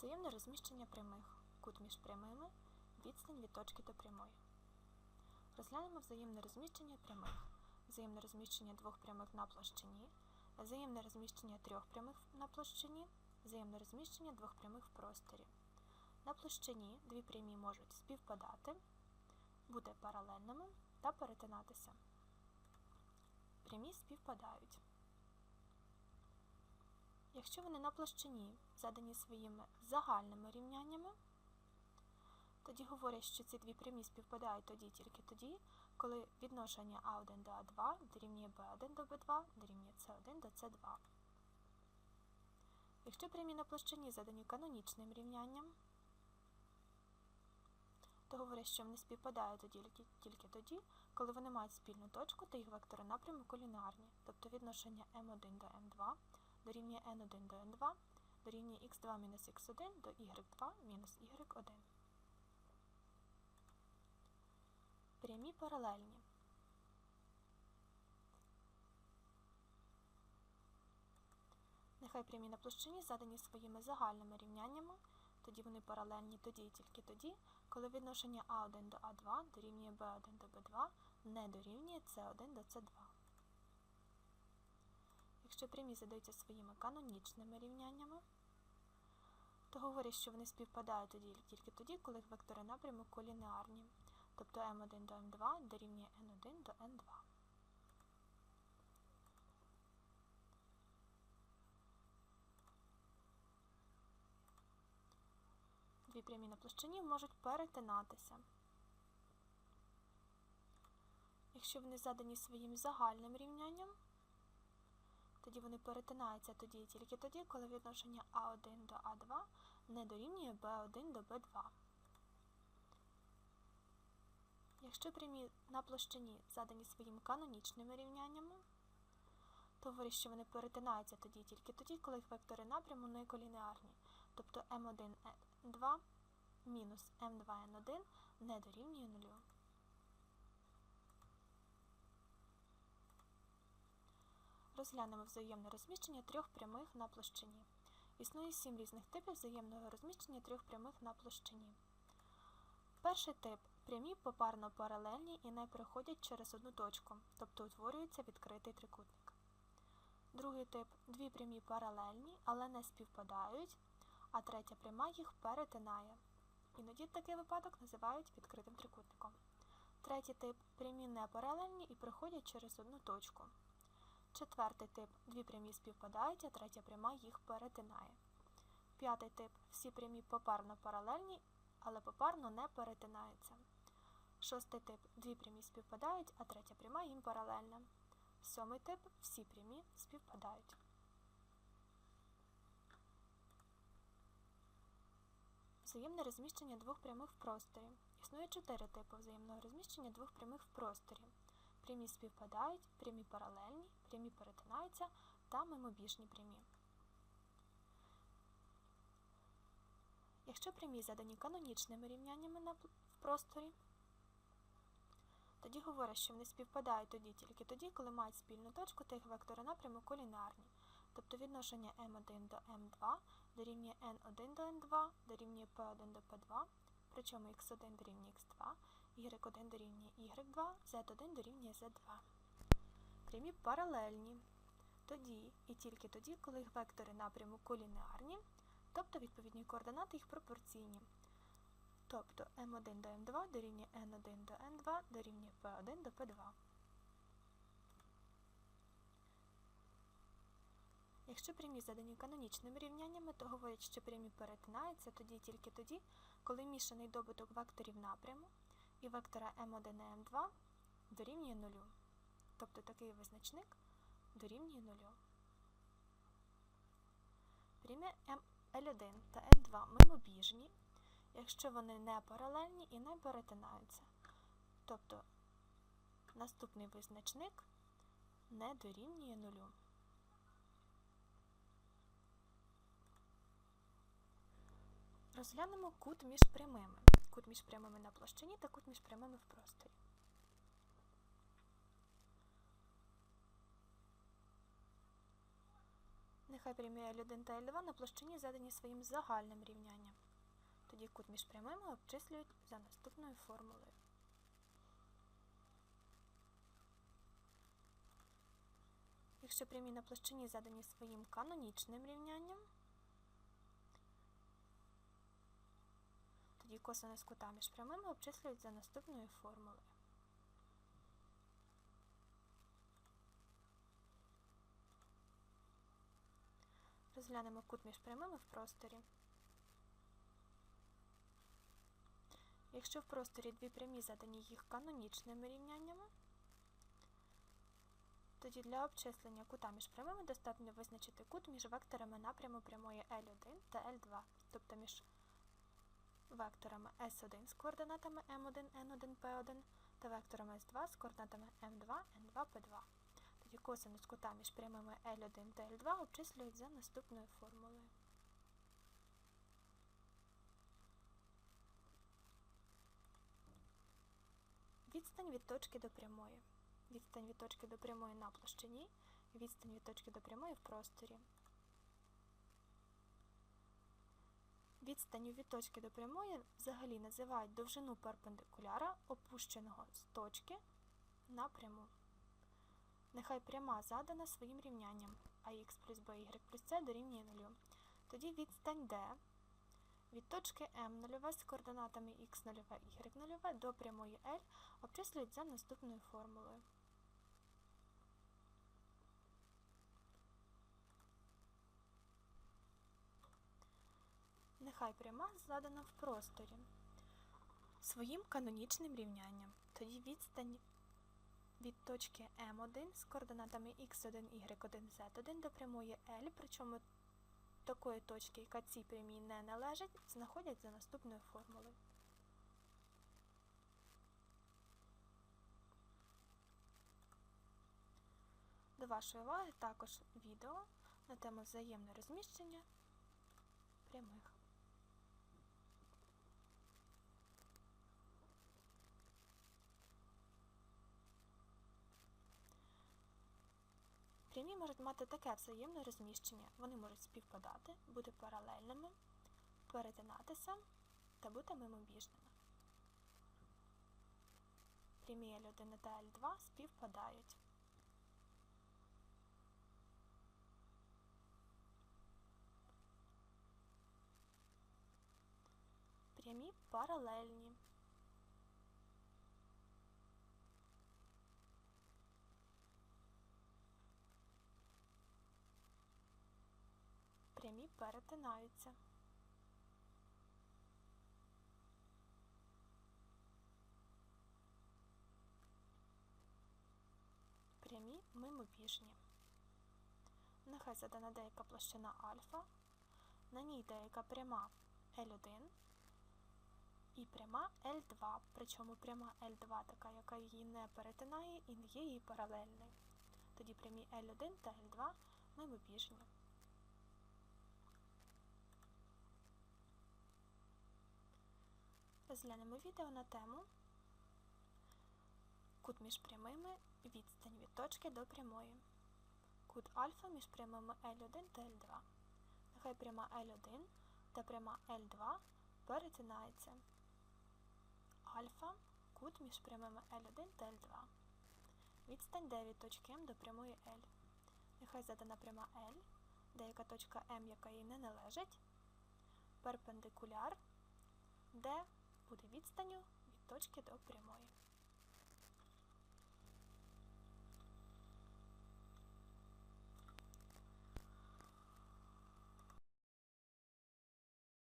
Взаємне розміщення прямих. Кут між прямими. Відстань від точки до прямої. Розглянемо взаємне розміщення прямих. Взаємне розміщення двох прямих на площині. Взаємне розміщення трьох прямих на площині. Взаємне розміщення двох прямих в просторі. На площині дві прямі можуть співпадати, бути паралельними та перетинатися. Прямі співпадають. Якщо вони на площині задані своїми загальними рівняннями, тоді говорять, що ці дві прямі співпадають тоді тільки тоді, коли відношення А1 до А2 дорівнює Б1 до Б2 дорівнює С1 до С2. Якщо прямі на площині задані канонічним рівнянням, то говорять, що вони співпадають тоді, тільки тоді, коли вони мають спільну точку та їх вектори напряму колінарні, тобто відношення М1 до М2 дорівнює N1 до N2 дорівнює x2 мінус x1 до y2 мінус y1. Прямі паралельні. Нехай прямі на площині задані своїми загальними рівняннями, тоді вони паралельні тоді і тільки тоді, коли відношення А1 до А2 дорівнює Б1 до Б2 не дорівнює С1 до С2. Якщо прямі задаються своїми канонічними рівняннями, то говорять, що вони співпадають тоді, тільки тоді, коли вектори напряму колінеарні, тобто m1 до m2 дорівнює n1 до n2. Дві прямі на площині можуть перетинатися. Якщо вони задані своїм загальним рівнянням, тоді вони перетинаються тоді і тільки тоді, коли відношення А1 до А2 не дорівнює Б1 до Б2. Якщо прямі на площині задані своїми канонічними рівняннями, то говорить, що вони перетинаються тоді тільки тоді, коли їх вектори напряму не колінеарні, тобто М1Н2 мінус М2Н1 не дорівнює нулю. Розглянемо взаємне розміщення трьох прямих на площині. Існує сім різних типів взаємного розміщення трьох прямих на площині. Перший тип прямі попарно паралельні і не переходять через одну точку, тобто утворюється відкритий трикутник. Другий тип дві прямі паралельні, але не співпадають, а третя пряма їх перетинає. Іноді такий випадок називають відкритим трикутником. Третій тип прямі не паралельні і проходять через одну точку. Четвертий тип дві прямі співпадають, а третя пряма їх перетинає. П'ятий тип всі прямі попарно паралельні, але попарно не перетинаються. Шостий тип дві прямі співпадають, а третя пряма їм паралельна. Сьомий тип всі прямі співпадають. Взаємне розміщення двох прямих в просторі. Існує чотири типи взаємного розміщення двох прямих в просторі. Прямі співпадають, прямі паралельні, прямі перетинаються та мимобіжні прямі. Якщо прямі задані канонічними рівняннями в просторі, тоді говорять, що вони співпадають тоді тільки тоді, коли мають спільну точку та їх вектори напряму колінарні, тобто відношення m1 до m2 дорівнює n1 до n2 дорівнює p1 до p2, причому x1 дорівнює x2, y1 дорівнює y2, z1 дорівнює z2. Прямі паралельні тоді і тільки тоді, коли їх вектори напряму колінеарні, тобто відповідні координати їх пропорційні. Тобто m1 до m2 дорівнює n1 до n2 дорівнює p1 до p2. Якщо прямі задані канонічними рівняннями, то говорять, що прямі перетинаються тоді тільки тоді, коли мішаний добуток векторів напряму і вектора m1 і m2 дорівнює 0. Тобто такий визначник дорівнює 0. Прямі L1 та L2 мимобіжні, якщо вони не паралельні і не перетинаються. Тобто наступний визначник не дорівнює 0. Розглянемо кут між прямими. Кут між прямими на площині та кут між прямими в просторі. Нехай прямі L1 та L2 на площині задані своїм загальним рівнянням. Тоді кут між прямими обчислюють за наступною формулою. Якщо прямі на площині задані своїм канонічним рівнянням, тоді косинус кута між прямими обчислюють за наступною формулою. Розглянемо кут між прямими в просторі. Якщо в просторі дві прямі задані їх канонічними рівняннями, тоді для обчислення кута між прямими достатньо визначити кут між векторами напряму прямої L1 та L2, тобто між векторами S1 з координатами M1, N1, P1 та векторами S2 з координатами M2, N2, P2. Тоді косинус кута між прямими L1 та L2 обчислюють за наступною формулою. Відстань від точки до прямої. Відстань від точки до прямої на площині, відстань від точки до прямої в просторі. Відстанню від точки до прямої взагалі називають довжину перпендикуляра, опущеного з точки на пряму. Нехай пряма задана своїм рівнянням ax плюс by плюс c дорівнює 0. Тоді відстань D від точки М0 з координатами x0, y0 до прямої L обчислюють за наступною формулою. Нехай пряма задана в просторі своїм канонічним рівнянням. Тоді відстань від точки М1 з координатами x1, y1, z1 до прямої L, причому такої точки, яка цій прямій не належить, знаходять за наступною формулою. До вашої уваги також відео на тему взаємне розміщення прямих. Прямі можуть мати таке взаємне розміщення. Вони можуть співпадати, бути паралельними, перетинатися та бути мимобіжними. Прямі L1 та L2 співпадають. Прямі паралельні. Прямі перетинаються. Прямі мимобіжні. Нехай задана деяка площина альфа, на ній деяка пряма L1 і пряма L2, причому пряма L2 така, яка її не перетинає і не є її паралельною. Тоді прямі L1 та L2 мимобіжні. Розглянемо відео на тему кут між прямими відстань від точки до прямої. Кут альфа між прямими L1 та L2. Нехай пряма L1 та пряма L2 перетинаються. Альфа кут між прямими L1 та L2. Відстань D від точки М до прямої L. Нехай задана пряма L, деяка точка М, яка їй не належить, перпендикуляр, де буде відстанню від точки до прямої.